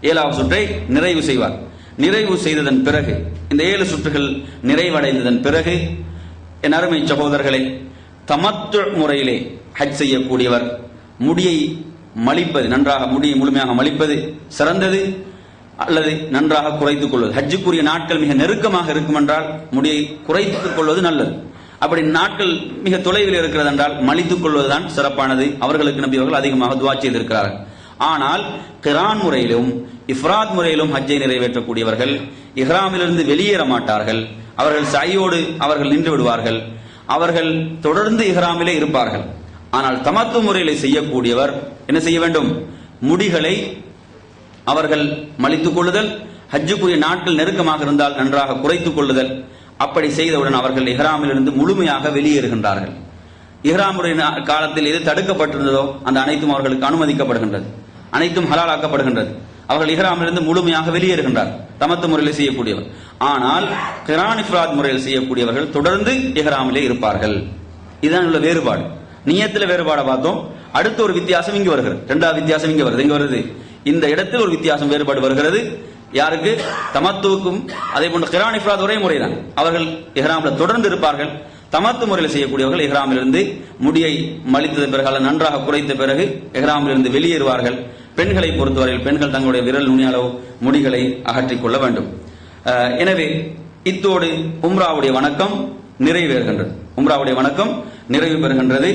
ஏழாவது சுற்றை நிறைவு செய்வார். நிறைவு செய்ததன் பிறகு இந்த ஏழு சுற்றுகள் நிறைவடைந்ததன் பிறகு என் அருமை சகோதரர்களே தமத்து முறையிலே ஹஜ் செய்யக்கூடியவர் முடியை மலிப்பது நன்றாக முடியை முழுமையாக மலிப்பது சிறந்தது அல்லது நன்றாக குறைத்துக் கொள்வது. ஹஜ்ஜுக்குரிய நாட்கள் மிக நெருக்கமாக இருக்கும் என்றால் முடியை குறைத்துக் கொள்வது நல்லது. அப்படி நாட்கள் மிக தொலைவில் இருக்கிறது என்றால் மலித்துக் கொள்வதுதான் சிறப்பானது. அவர்களுக்கு நம்பியவர்கள் அதிகமாக துவா செய்திருக்கிறார்கள். ஆனால் கிரான் முறையிலும் இஃப்ராத் முறையிலும் ஹஜ்ஜை நிறைவேற்றக்கூடியவர்கள் இஹ்ராமிலிருந்து வெளியேற மாட்டார்கள் அவர்கள் சையோடு அவர்கள் நின்று விடுவார்கள். அவர்கள் தொடர்ந்து இஹ்ராமிலே இருப்பார்கள். ஆனால் தமத்து முறையில செய்யக்கூடியவர் என்ன செய்ய வேண்டும்? முடிகளை அவர்கள் மலித்துக் கொள்ளுதல் ஹஜ்ஜுக்குரிய நாட்கள் நெருக்கமாக இருந்தால் நன்றாக குறைத்துக் கொள்ளுதல். அப்படி செய்தவுடன் அவர்கள் இஹ்ராமிலிருந்து முழுமையாக வெளியேறுகின்றார்கள். இஹ்ராமுடைய காலத்தில் எது தடுக்கப்பட்டிருந்ததோ அந்த அனைத்தும் அவர்களுக்கு அனுமதிக்கப்படுகின்றது. அனைத்தும் ஹலாலாக்கப்படுகின்றது. அவர்கள் இஹ்ராமிலிருந்து முழுமையாக வெளியேறுகின்றார். தமத்து முறையில் செய்யக்கூடியவர். ஆனால் கிரான் இஃப்ராத் முறையில் செய்யக்கூடியவர்கள் தொடர்ந்து இஹ்ராமிலே இருப்பார்கள். இதுதான் உள்ள வேறுபாடு. நியத்துல வேறுபாடை பார்த்தோம். அடுத்த ஒரு வித்தியாசம் இங்கு வருகிறது. இரண்டாவது வித்தியாசம் இங்கு வருது. இங்கு வருது? இந்த இடத்தில் ஒரு வித்தியாசம் வேறுபாடு வருகிறது. யாருக்கு? தமத்துவுக்கும் அதே போன்று கிரான் இஃப்ராத் ஒரே முறைதான். அவர்கள் இஹ்ராமில் தொடர்ந்து இருப்பார்கள். தமத்து முறையில் செய்யக்கூடியவர்கள் இஹ்ராமிலிருந்து முடியை மலித்தது பிறகு அல்ல நன்றாக குறைத்த பிறகு இஹ்ராமிலிருந்து வெளியேறுவார்கள். பெண்களை பொறுத்தவரையில் பெண்கள் தங்களுடைய விரல் நுனியாலோ முடிகளை அகற்றிக் கொள்ள வேண்டும். எனவே இத்தோடு உம்ராவுடைய வணக்கம் நிறைவேறுகின்றது உம்ராவுடைய வணக்கம் நிறைவு பெறுகின்றது.